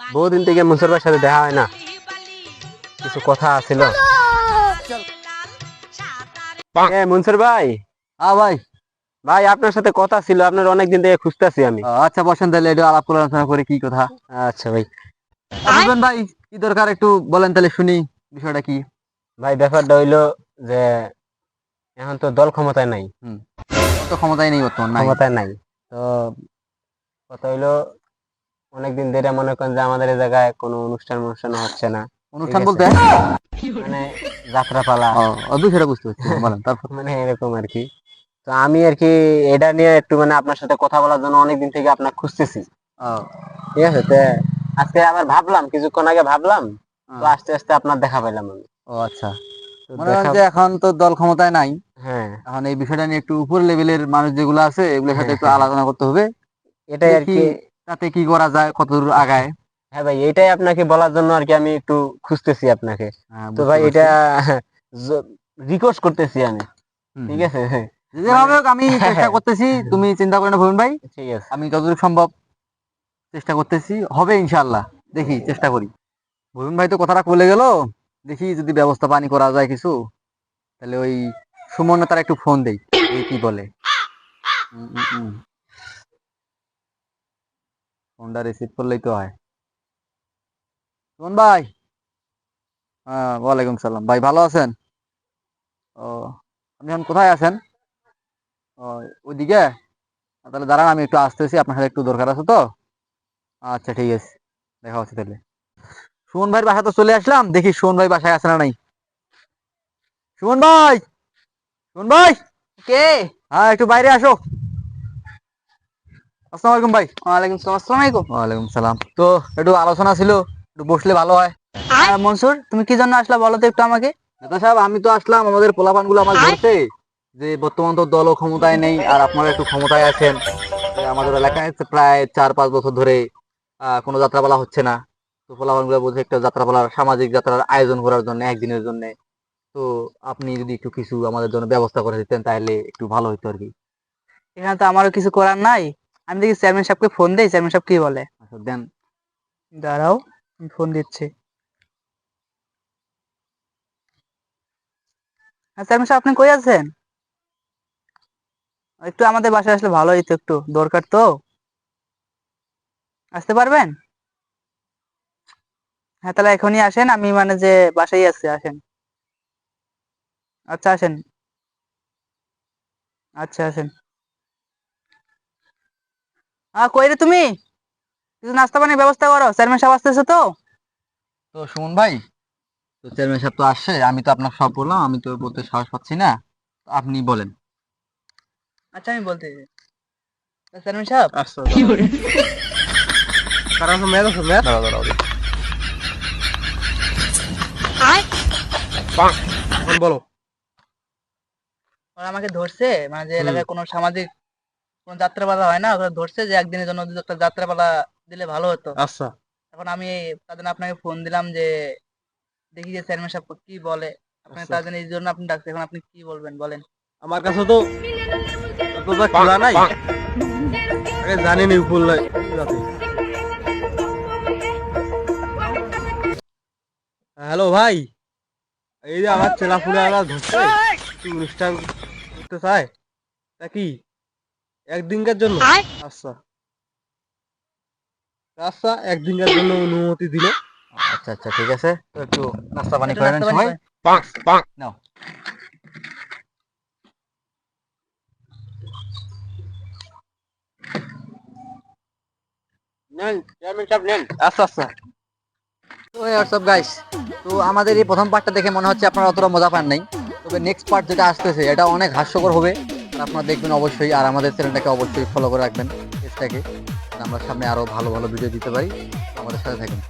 বহুদিন থেকে মুসর ভাইয়ের সাথে দেখা হয় না। কিছু কথা মনসুর ভাই। হ্যাঁ ভাই। ভাই আপনার সাথে কথা ছিল আপনার অনেকদিন থেকে খুঁজতেছি আমি। আচ্ছা বসেন তাহলে আলাপ করে আলোচনা করে কি কথা? আচ্ছা ভাই। বুঝবেন ভাই কি দরকার একটু বলেন তাহলে শুনি বিষয়টা কি? ভাই ব্যাপারটা হইল যে এখন তো দল ক্ষমতায় নাই। তো ক্ষমতাই নেই বর্তমান ক্ষমতায় নাই। তো কথা হইল অনেকদিন ধরে মনে করেন যে আমাদের এই জায়গায় কোনো অনুষ্ঠান অনুষ্ঠান হচ্ছে না। অনুষ্ঠান বলতে? মানে যাত্রাপালা। অদ্ভুত সেটা বুঝতে পারছি বলেন তারপর? মানে এরকম আর কি। তো আমি আর কি এটা নিয়ে একটু মানে আপনার সাথে কথা বলার জন্য অনেকদিন থেকে আপনার খুঁজতেছি। ঠিক আছে? তো আজকে আবার ভাবলাম কিছুক্ষণ আগে ভাবলাম তো আস্তে আস্তে আপনার দেখা পেলাম আমি। ও আচ্ছা। মনে হয় যে এখন তো দল ক্ষমতায় নাই। হ্যাঁ। এখন এই বিষয়টা নিয়ে একটু উপর লেভেলের মানুষ যেগুলো আছে এগুলোর সাথে একটু হ্যাঁ, আলোচনা করতে হবে। এটাই আর কি তাতে কি করা যায় কতদূর আগায়? হ্যাঁ ভাই এটাই আপনাকে বলার জন্য আর কি আমি একটু খুঁজতেছি আপনাকে। হ্যাঁ, তো ভাই এটা রিকোয়েস্ট করতেছি আমি। ঠিক আছে? যেভাবে হোক আমি চেষ্টা হ্যাঁ। করতেছি। তুমি চিন্তা করে না ভুবন ভাই। ঠিক আছে। আমি যতদূর সম্ভব চেষ্টা করতেছি। হবে ইনশাল্লাহ দেখি চেষ্টা করি। ভুবন ভাই তো কথাটা বলে গেল। দেখি যদি ব্যবস্থা পানি করা যায় কিছু তাহলে ওই সুমন তার একটু ফোন দেই। কি বলে। ফোনটা রিসিভ করলেই তো হয়। সুমন ভাই? হ্যাঁ ওয়ালাইকুম সালাম। ভাই ভালো আছেন? ও আপনি এখন কোথায় আছেন? ও ওইদিকে? তাহলে দাঁড়ান আমি একটু আসতেছি আপনার সাথে একটু দরকার আছে তো? আচ্ছা ঠিক আছে। দেখা হচ্ছে তাহলে। সুমন ভাইয়ের বাসা তো চলে আসলাম দেখি সুমন ভাই বাসায় আছে না নাই। সুমন ভাই! সুমন ভাই! কে? হ্যাঁ একটু বাইরে আসো। আসসালামু আলাইকুম ভাই। ওয়ালাইকুম সালাম। আসসালামু আলাইকুম। ওয়ালাইকুম সালাম। তো একটু আলোচনা ছিল একটু বসলে ভালো হয়। মনসুর তুমি কি জন্য আসলা বলো তো একটু আমাকে? নেতা সাহেব আমি তো আসলাম আমাদের পোলাপানগুলো আমার বলতে যে বর্তমান তো দল ক্ষমতায় নেই আর আপনারা একটু ক্ষমতায় আছেন। আমাদের এলাকায় প্রায় চার পাঁচ বছর ধরে আহ, কোনো যাত্রাপালা হচ্ছে না। তো পোলাপানগুলো বলছে একটা যাত্রাপালার সামাজিক যাত্রার আয়োজন করার জন্য একদিনের জন্য। তো আপনি যদি একটু কিছু আমাদের জন্য ব্যবস্থা করে দিতেন তাহলে একটু ভালো হতো আর কি। এখানে তো আমারও কিছু করার নাই। আমি দেখি চেয়ারম্যান সাহেবকে ফোন দেই চেয়ারম্যান সাহেব কি বলে? আচ্ছা দেন। দাঁড়াও আমি ফোন দিচ্ছি। হ্যাঁ চেয়ারম্যান সাহেব আপনি কই আছেন? একটু আমাদের বাসায় আসলে ভালো হইতো একটু দরকার তো। আসতে পারবেন? হ্যাঁ তাহলে এখনই আসেন আমি মানে যে বাসায় আছি আসেন। আচ্ছা আসেন। আচ্ছা আসেন। আহ কই রে তুমি? কিছু নাস্তা পানির ব্যবস্থা করো চেয়ারম্যান সাহেব আসতেছে তো। তো সুমন ভাই তো চেয়ারম্যান সাহেব তো আসছে আমি তো আপনাকে সব বললাম আমি তো বলতে সাহস পাচ্ছি না আপনি বলেন। আচ্ছা আমি বলতে চেয়ারম্যান সাহেব? কারণ ম্যাচ আছে ম্যাচ। দাঁড়াও দাঁড়াও। বলো। ওরা আমাকে ধরছে মানে যে এলাকায় কোনো সামাজিক কোনো যাত্রাপালা হয় না ওরা ধরছে যে একদিনের জন্য যদি একটা যাত্রাপালা দিলে ভালো হতো। আচ্ছা। এখন আমি তার জন্য আপনাকে ফোন দিলাম যে দেখি যে চেয়ারম্যান সাহেব কি বলে। আপনি আচ্ছা। তার জন্য এই জন্য আপনি ডাকছেন এখন আপনি কি বলবেন বলেন। আমার কাছে তো অতটা খোলা নাই। আরে জানি নি উপর লাই হ্যালো ভাই এই যে আমার ছেলা ফুলে আমরা ধরছে অনুষ্ঠান করতে চায়? তা কি? একদিনকার জন্য? আচ্ছা। আচ্ছা একদিনকার জন্য অনুমতি দিল। আচ্ছা আচ্ছা ঠিক আছে। তো একটু নাস্তা পানি করে নেন নাস্তা সবাই। করে- পাঁক পাঁক। নাও। নেন চেয়ারম্যান সাহেব নেন। আচ্ছা আচ্ছা। তো হোয়াটসঅ্যাপ গাইস তো আমাদের এই প্রথম পার্টটা দেখে মনে হচ্ছে আপনারা অতটা মজা পান নাই। তবে নেক্সট পার্ট যেটা আসতেছে এটা অনেক হাস্যকর হবে। আপনারা দেখবেন অবশ্যই, আর আমাদের চ্যানেলটাকে অবশ্যই ফলো করে রাখবেন আমরা সামনে আরও ভালো ভালো ভিডিও দিতে পারি। আমাদের সাথে থাকেন।